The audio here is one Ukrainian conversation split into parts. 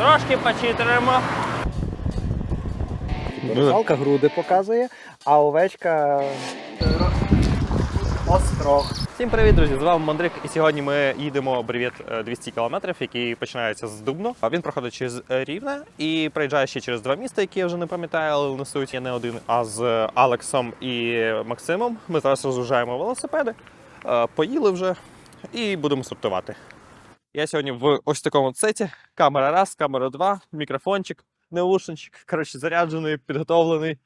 Трошки почитеримо. Русалка груди показує, а овечка острог. Всім привіт, друзі! З вами Мандрик, і сьогодні ми їдемо бревет е, 200 кілометрів, який починається з Дубно. А він проходить через е, Рівне і проїжджає ще через два міста, які я вже не пам'ятаю, але несуть я не один, а з Алексом і Максимом. Ми зараз розгружаємо велосипеди, е, поїли вже і будемо сортувати. Я сьогодні в ось такому сеті. Камера раз, камера два, мікрофончик, наушничок. Коротше, заряджений, підготовлений.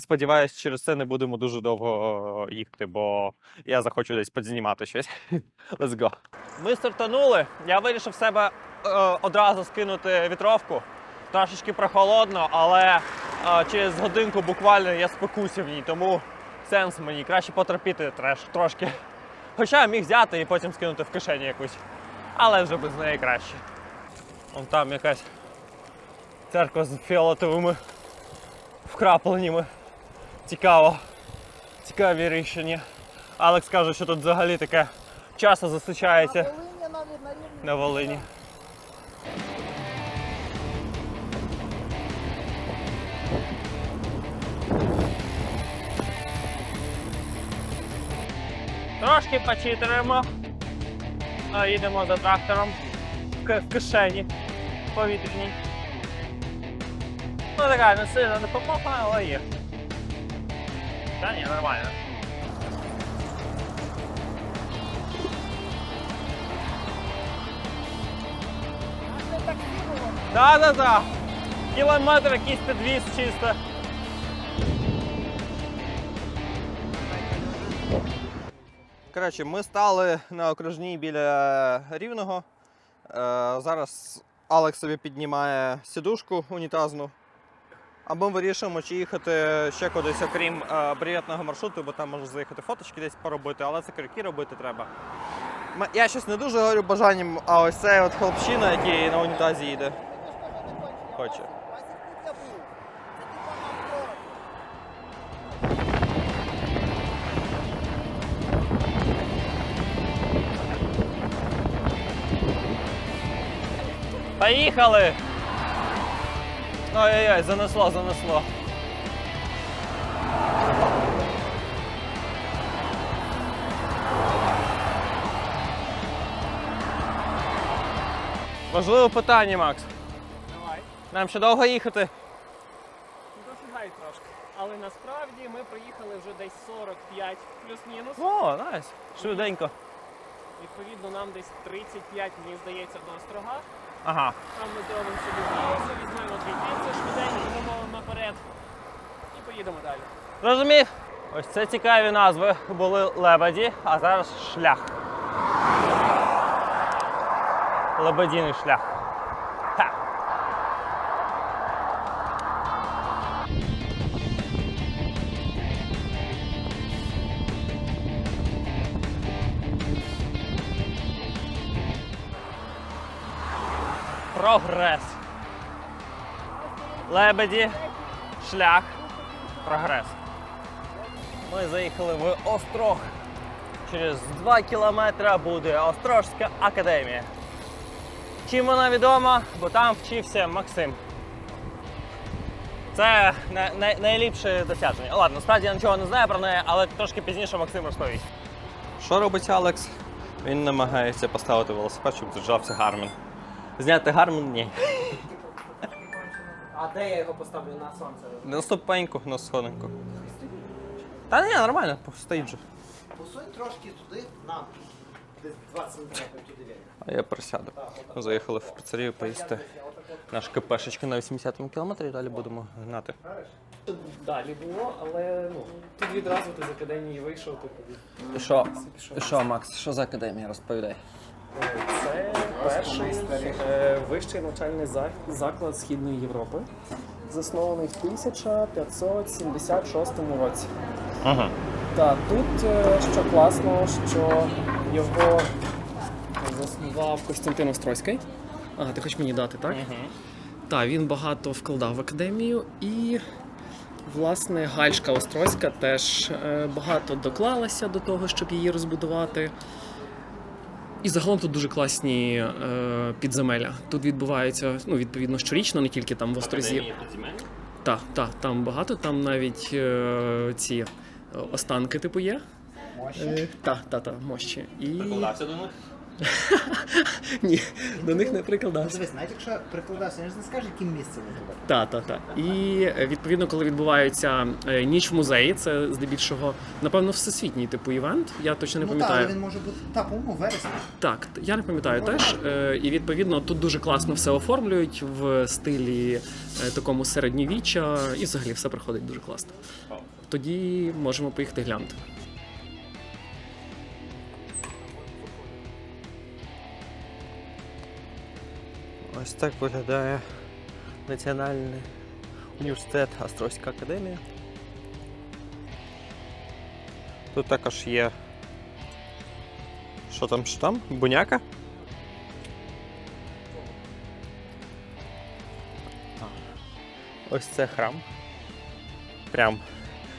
Сподіваюсь, через це не будемо дуже довго е, їхати, бо я захочу десь підзнімати щось. Let's go. Ми стартанули. Я вирішив себе е, одразу скинути вітровку. Трошечки прохолодно, але е, через годинку буквально я спекуся в ній, тому сенс мені краще потерпіти треш, трошки. Хоча я міг взяти і потім скинути в кишені якусь. Але вже без неї краще. Вон там якась церква з фіолетовими вкрапленнями. Цікаво. Цікаві рішення. Алекс каже, що тут взагалі таке часто зустрічається на Волині. Трошки почитеримо. А, Їдемо за трактором в кишені повітряній. Ну така не сильна допомога, але є. Та ні, нормально. Да, да, да. Кілометр якийсь підвіз чисто. Коротше, ми стали на окружній біля рівного. Е, зараз Алекс собі піднімає сідушку унітазну. А ми вирішуємо, чи їхати ще кудись, окрім е, брієтного маршруту, бо там можна заїхати фоточки десь поробити, але це крюки робити треба. Я щось не дуже горю бажанням, а ось цей от хлопчина, який на унітазі їде. Хоче. Поїхали! Ой-ой-ой, занесло, занесло. Важливе питання, Макс. Давай. Нам ще довго їхати. Досягай трошки. Але насправді ми проїхали вже десь 45 плюс-мінус. О, найс. Швиденько. Відповідно, нам десь 35, мені здається, до острога. Ага. Там ми зробимо собі паузу, візьмемо дві піци швиденько замовимо наперед і поїдемо далі. Розумів? Ось це цікаві назви. Були лебеді, а зараз шлях. Лебедіний шлях. Прогрес. Лебеді, шлях, прогрес. Ми заїхали в Острог. Через 2 кілометри буде Острожська академія. Чим вона відома? Бо там вчився Максим. Це най- най- найліпше досягнення. Ладно, насправді я нічого не знаю про неї, але трошки пізніше Максим розповість. Що робить Алекс? Він намагається поставити велосипед, щоб держався Гармін. Зняти Гармін ні. А де я його поставлю на сонце? На ступеньку, на сходинку. Та ні, нормально, стоїть же. Посунь трошки туди, нам. Десь 20 сантиметрів туди. А я присяду. Ми заїхали в піцерію поїсти наш КПшечки на 80-му кілометрі, далі будемо гнати. Далі було, але ну, тут відразу ти з академії вийшов, типу. І що? І що, Макс, що за академія? Розповідай. Це перший е, вищий навчальний заклад Східної Європи, заснований в 1576 році. Ага. Так, тут е, що класно, що його заснував Костянтин Острозький. Ага, ти хочеш мені дати, так? Так, він багато вкладав в академію і. Власне, Гальшка Острозька теж е, багато доклалася до того, щоб її розбудувати. І загалом тут дуже класні е, підземелля. Тут відбувається ну, відповідно щорічно, не тільки там в острозі. Так, так, там багато, там навіть е, ці е, останки, типу, є. Е, та, та, та, мощі. І... Прикладався до них? Ні, до них не Ну, прикладався. дивись, навіть якщо прикладався, він ж не скаже, яким місцем він. Так, так, так. І е, відповідно, коли відбувається е, ніч в музеї, це здебільшого, напевно, всесвітній типу івент. Я точно не ну так, пам'ятаю. але він може бути, та, по-моєму, вересня. Так, я не пам'ятаю теж. Е, І відповідно тут дуже класно все оформлюють в стилі такому середньовіччя, і взагалі все проходить дуже класно. Тоді можемо поїхати глянути. Ось так виглядає Національний університет Острозька академія. Тут також є. Що там, що там? Буняка? Ось це храм. Прям.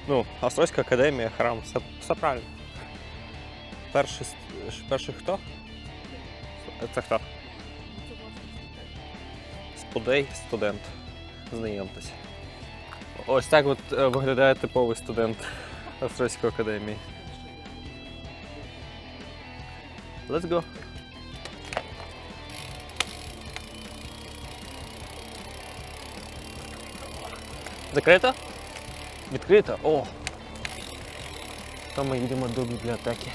Ну, Острозька академія, храм, все, все правильно. Перший, перший хто? Це хто? Сподей студент. Знайомтеся. Ось так от е, виглядає типовий студент Австрійської академії. Let's go. Закрито? Відкрито? О! То ми йдемо до бібліотеки.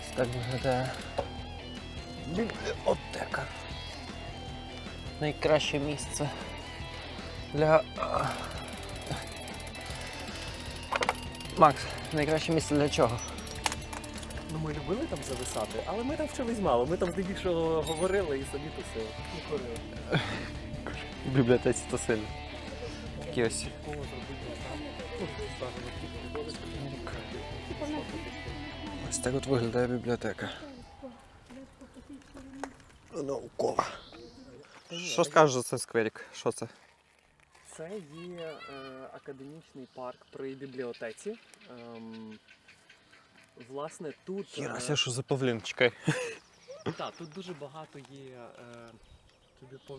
Ось так виглядає бібліотека найкраще місце для. Макс, найкраще місце для чого? Ну, ми любили там зависати, але ми там вчились мало. Ми там здебільшого говорили і собі тусили. В бібліотеці то сильно. Такі ось. Ось так от виглядає бібліотека. Наукова. Що скажеш за цей скверик? Що це? Це є е, академічний парк при бібліотеці. Ем, власне, тут, е, Єрася, що за павлін? Чекай. та, тут дуже багато є. Е,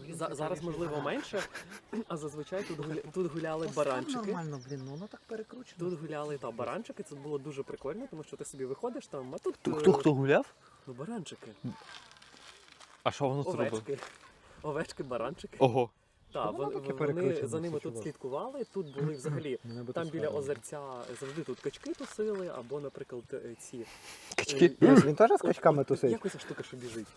за, зараз, можливо, менше, а зазвичай тут, гуля, тут гуляли баранчики. Нормально, блін, ну воно так перекручено. Тут гуляли та баранчики, це було дуже прикольно, тому що ти собі виходиш там, а тут е, Хто хто гуляв? ну, баранчики, А що воно тут овечки. Овечки, баранчики. Ого. Так, вон- вони за ними тут слідкували. Тут були взагалі там біля озерця завжди тут качки тусили, або, наприклад, е, ці Качки. Е, Він теж з качками тусить? Якось штука, що біжить?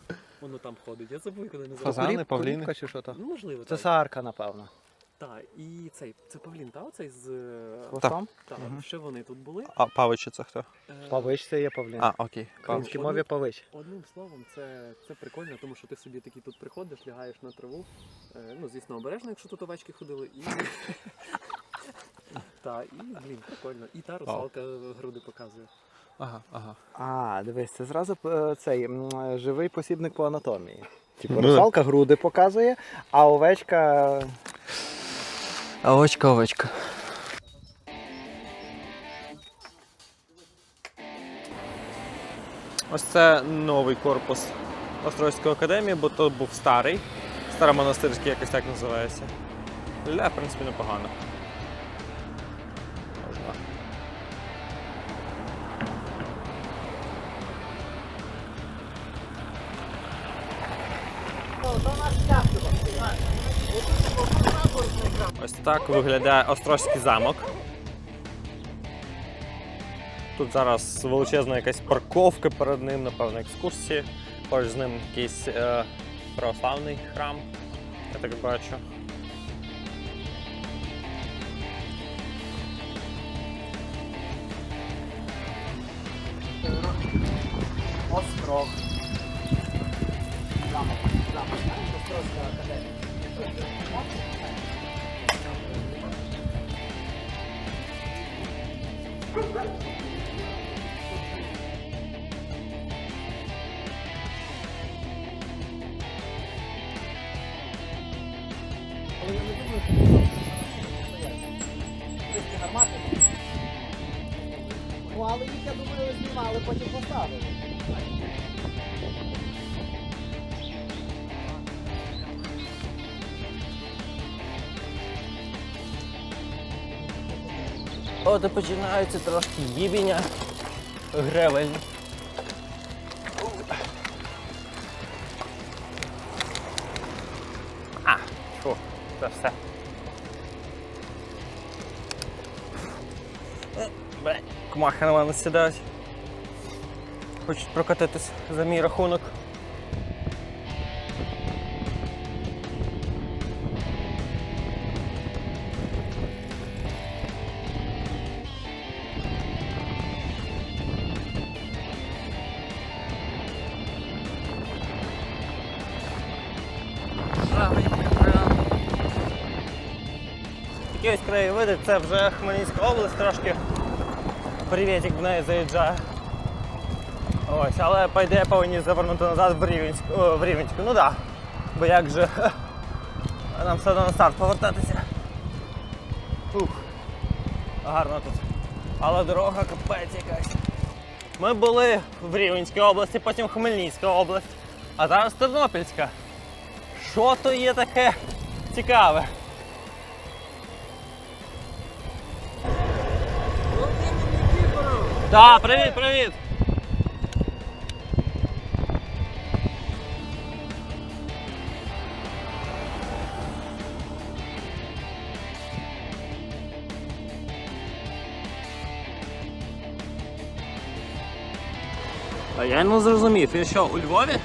Воно там ходить. Я забув, коли не забув. Фазани, павліни? чи що то? Ну, можливо, Це так. сарка, напевно. Так, і цей, це Павлін, та оцей з. е, Хвостом? Так, Мгм. ще вони тут були. А павичі це хто? Е, Павич це є павлін. А, окей. В Павич. українській мові павич. Одним словом, це, це прикольно, тому що ти собі такі тут приходиш, лягаєш на траву. Е, ну, звісно, обережно, якщо тут овечки ходили, і. Так, і, блін, прикольно. І та русалка груди показує. Ага, ага. А, дивись, це зразу е, цей м, е, живий посібник по анатомії. Типу, Ну, русалка груди показує, а овечка. А овечка, овечка. Ось це новий корпус Острозької академії, бо то був старий. Старомонастирський якось так називається. Ля, в принципі, непогано. Ось так виглядає Острозький замок. Тут зараз величезна якась парковка перед ним, напевно, екскурсії. Поруч з ним якийсь е, православний храм, я так бачу. Острог. Замок. Замок. Острозька академія. От і починається трошки їбіння гревель. А, фу, це все. Е, Бля, Комахи на мене сідають. Хочуть прокатитись за мій рахунок. Такі ось краєвиди, це вже Хмельницька область трошки. Привітик в неї заїжджає. Ось, але по ідеї повинні завернути назад в Рівенську. В Рівенську. Ну так. Да. Бо як же нам все одно на старт повертатися. Ух. Гарно тут. Але дорога капець якась. Ми були в Рівенській області, потім Хмельницька область, а зараз Тернопільська. Що то є таке цікаве? Так, привіт, привіт! А я не зрозумів, він що, у Львові?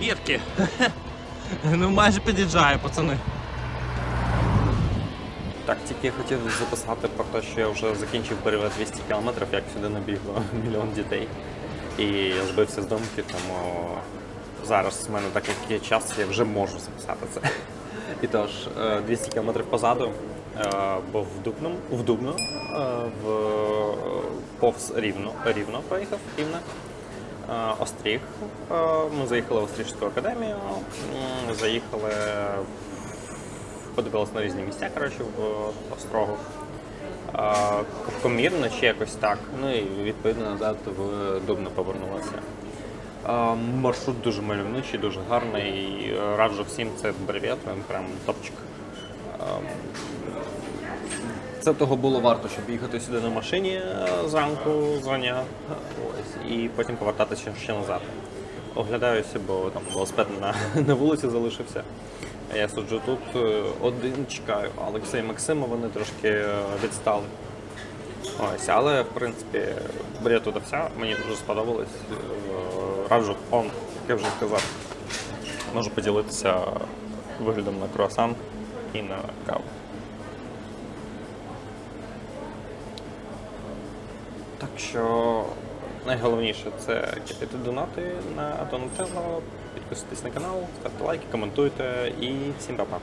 Бірки. ну майже під'їжджає, пацани. Так, тільки хотів записати про те, що я вже закінчив перевез 200 кілометрів, як сюди набігло мільйон дітей. І я збився з думки, тому зараз в мене так як є час, я вже можу записати це. І тож, е, 200 кілометрів позаду, е, бо в Дубно, в Дубно, е, в повз Рівно, Рівно проїхав, Рівне. Е, Остріг. Е, Ми заїхали в Острігську академію, заїхали, подивилися на різні місця, коротше, в Острогу. Комірно чи якось так. Ну і відповідно назад в Дубно повернулися. Е, Маршрут дуже мальовничий, дуже гарний. Е, Раджу всім це бревет, він прям топчик. Це того було варто, щоб їхати сюди на машині е, зранку, зрання, ось, і потім повертатися ще назад. Оглядаюся, бо там велосипед на, на вулиці залишився. А Я суджу тут е, один чекаю. Олексій і Максима вони трошки е, відстали. Ось, але в принципі бред тут вся, мені дуже сподобалось. Е, Раджу, он, як я вже сказав, можу поділитися виглядом на круасан і на каву. Так що найголовніше це кидати донати на Донателло, підписуйтесь на канал, ставте лайки, коментуйте і всім па-па.